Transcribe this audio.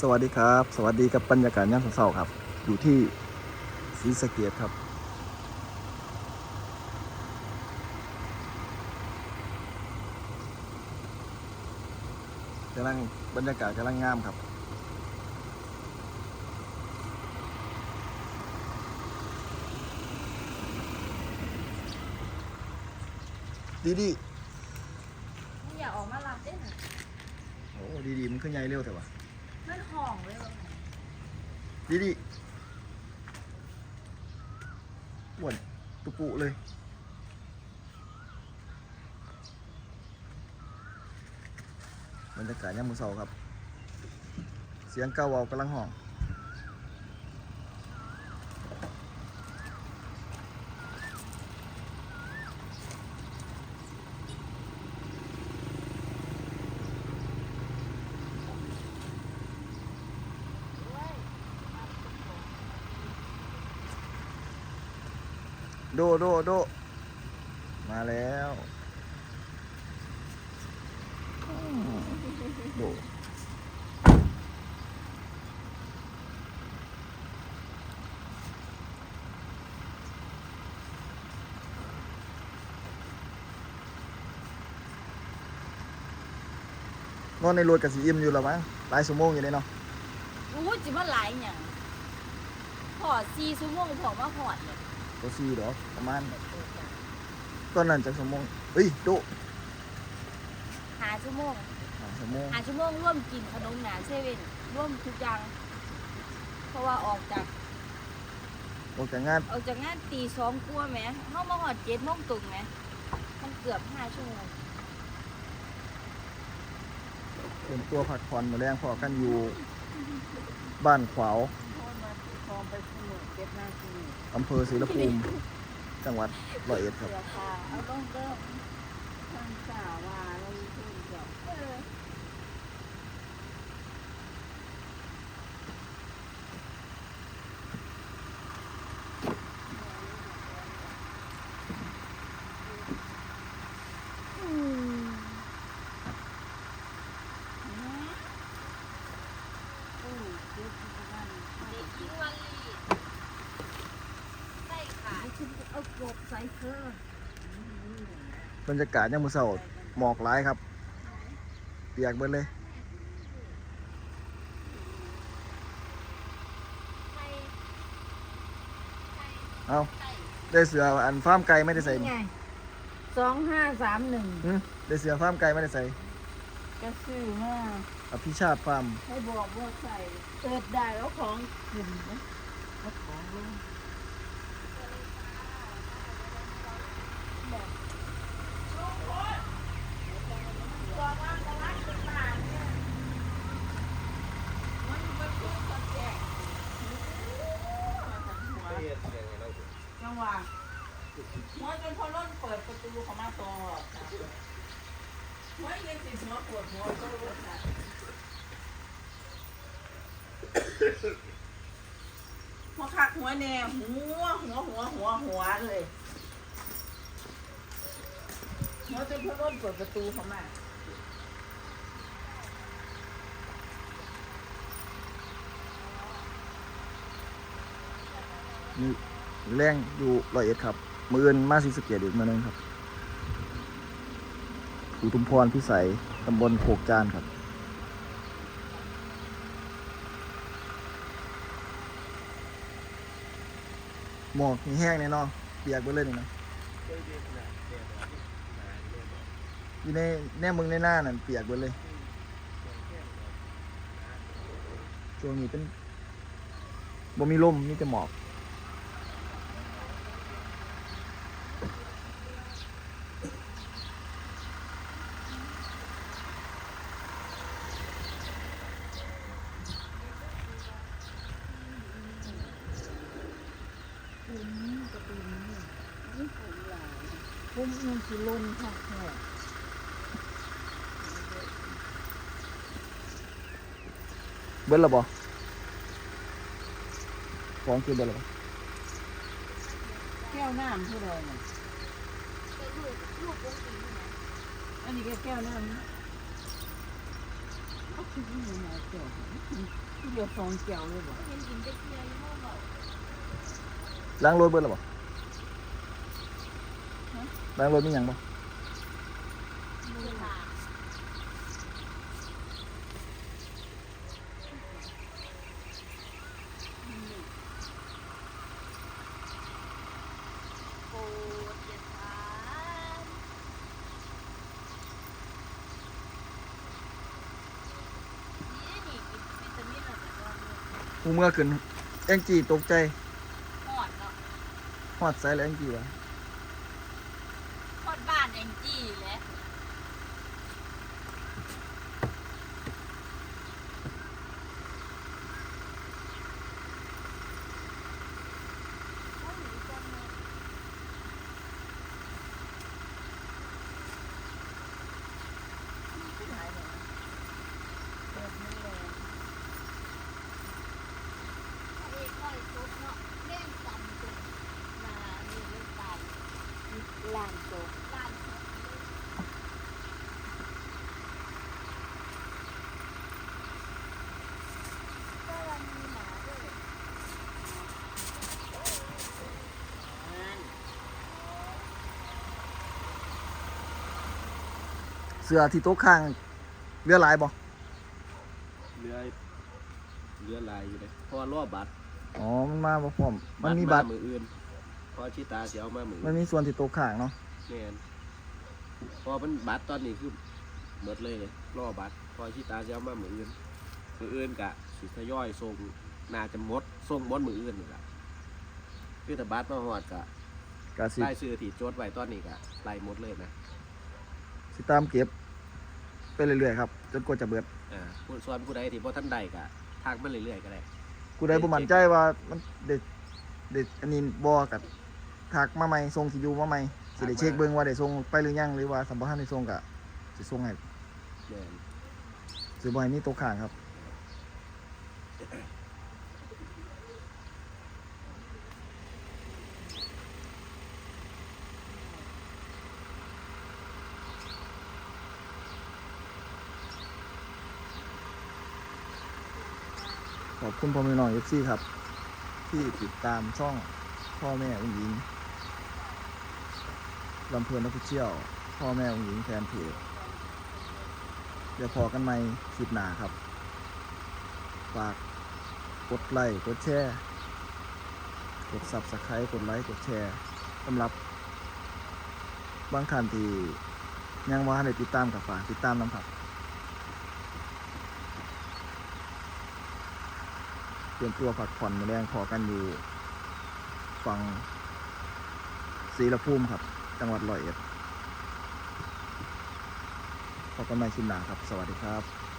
สวัสดีครับ สวัสดีกับบรรยากาศย่ามเสาร์ครับ อยู่ที่ศรีสะเกดครับ กำลังบรรยากาศกำลังงามครับดีดีมึงอย่าออกมารับได้หนโอ้ดีดีมันขึ้นใหญ่เร็วแต่ว่า มันห่องเลยว่ะดีดีอ้วนตุปุเลย บรรยากาศยามมื้อเช้าครับ เสียงเก้าเวากำลังห้อง โดโดโดมาแล้วโดนอนในรถกับสีอิ่มอยู่แล้วมั้งหลายชั่วโมงอยู่เลยเนาะอู้จิมาหลายอย่างพอดซีชั่วโมงพอมาพอดเลย ก็สี่ดอกประมาณตอนนั้นจากชั่วโมงเฮ้ยโดหาชั่วโมงหาชั่วโมงหาชั่วโมงร่วมกินขนมหนาเซเว่นร่วมทุกอย่าง เพราะว่าออกจากออกจากงานออกจากงานตีสองกลัวาแหมเข้ามาหอดเจ็ดโมงตรงไหมมันเกือบห้าชั่วโมงเตรียมตัวผักผ่อนมาแรงพอกันอยู่ บ้านขวาว พอมาพอไปสมุดเก็บหน้าที่อำเภอศรีละภูมิ จังหวัดร้อยเอ็ดครับ เสื้อผ้าเอาต้องเริ่มทางสาวว่าเราพูดกับเด็กหญิงวันลีใส่ขา เอากบใส่เสื้อบรรยากาศยังมือเสาหมอกหลายครับ เปียกเบิดเลยใส่ใส่เอาได้เสืออันฟาร์มไก่ไม่ได้ใส่นี่ไงสองห้าสามหนึ่งหึได้เสือฟาร์มไก่ไม่ได้ใส่ก็ซื้อมาอภิชาติฟาร์ม ให้บอกว่าใส่เปิดได้แล้วของกลุ่มนะเอาของลง จังหวะหัวจนพอร่นเปิดประตูเขามาตรงหรอกค่ะหัวยังติดหัวปวดหัวก็รู้ค่ะหัวคักหัวแน่หัวหัวหัวหัวหัวเลยหัวจนพอร่นเปิดประตูเขามา นี่แรงอยู่ร้อยเอ็ดครับ มืออื่นมาศรีสเกียดอีกมาหนึ่งครับอุทุมพรพิสัยตำบลโขกจานครับหมอกแห้งแน่นอนเปียกเบิดเลยนี่นะอยู่ในแน่มึงในหน้านั่นเปียกเบิดเลยช่วงนี้เป็นบ่มีลมมีแต่หมอก ผมยังสิลนค่ะแค่เบิ้ลละบ่ฟ้องคือเบิ้ลละบ่แก้วน้ำเท่าไหรน่ะเป็นลูกลูกวงสีนะอันนี้ก็แก้วน้ำเขาเดี๋ยวฟองเกี่ยวเลยบ่เห็นกินได้เคียอยู่ห้องบอกล้างรถเบิดแล้วบ่ ล้างรถมีหยังบ่มือค่ะโปรดอย่าถามนี่นี่กินวิตามินอะไรก็ไม่รู้หูเมื่อขึ้นแองจี้ตกใจหอดเนาะฮอดใส่แล้วแองจี้วะ หอดบ้านแองจี้แหละโอ้ยมีคนมาที่ไหนเนี่ยเปิดไม่เลยเอ้ยก้อยซุปเนาะเล่นกันจนมานี่เล่นกัน ลานโจกลานโจกก็วันมีหมาด้วย เสื้อที่โต๊ะข้างเรือหลายบ่เรือเรือลายอยู่เลยเพราะว่ารอบบัตรอ๋อมันมาบ่พร้อมมันมีบัตรมืออื่นเพราะชิตาเสียเอามามือมันมีส่วนที่โต๊ะข้างเนาะแม่นเพอมันบัตรตอนนี้คือหมดเลยเลยรอบัตรเพอชิตาเสียเอามามืออื่นมืออื่นกะสิทยอยส่งน่าจะหมดส่งบนมืออื่นนี่แหละคือแต่บัตรมาหอดกะกะสิไล่ซื้อที่โจทย์ไว้ตอนนี้กะไล่หมดเลยนะ สิตามเก็บไปเรื่อยๆครับจนกว่าจะเบิดอ่าผู้ส่วนผู้ใดที่บ่ท่านใดกะทางมันเรื่อยๆก็ได้ กูได้บ่มั่นใจว่ามันเด็ดเด็ดอันนี้บ่กับทักมาใหม่ส่งที่อยู่มาใหม่สิได้เช็คเบิ่งว่าได้ส่งไปหรือยังหรือว่าสัมบ่ทันได้ส่งก็สิส่งให้แม่น สิบ่ให้มีโต๊ะข้างครับ ขอบคุณพ่อแม่น้องเอฟซีครับ ที่ติดตามช่องพ่อแม่องหญิงลำเพลินนักเชี่ยว พ่อแม่องหญิงแฟนเพจเดี๋ยวพอกันใหม่คลิปหน้าครับ ฝากกดไลค์กดแชร์กด subscribe กดไลค์กดแชร์สำหรับบางท่านที่ยังว่าได้ติดตามกับฝากติดตามน้ำครับ เตรียมตัวผักผ่อนมาแรงพอกันอยู่ฝั่งศรีละภูมิครับ จังหวัดร้อยเอ็ดพบกันใหม่คลิปหน้าครับ สวัสดีครับ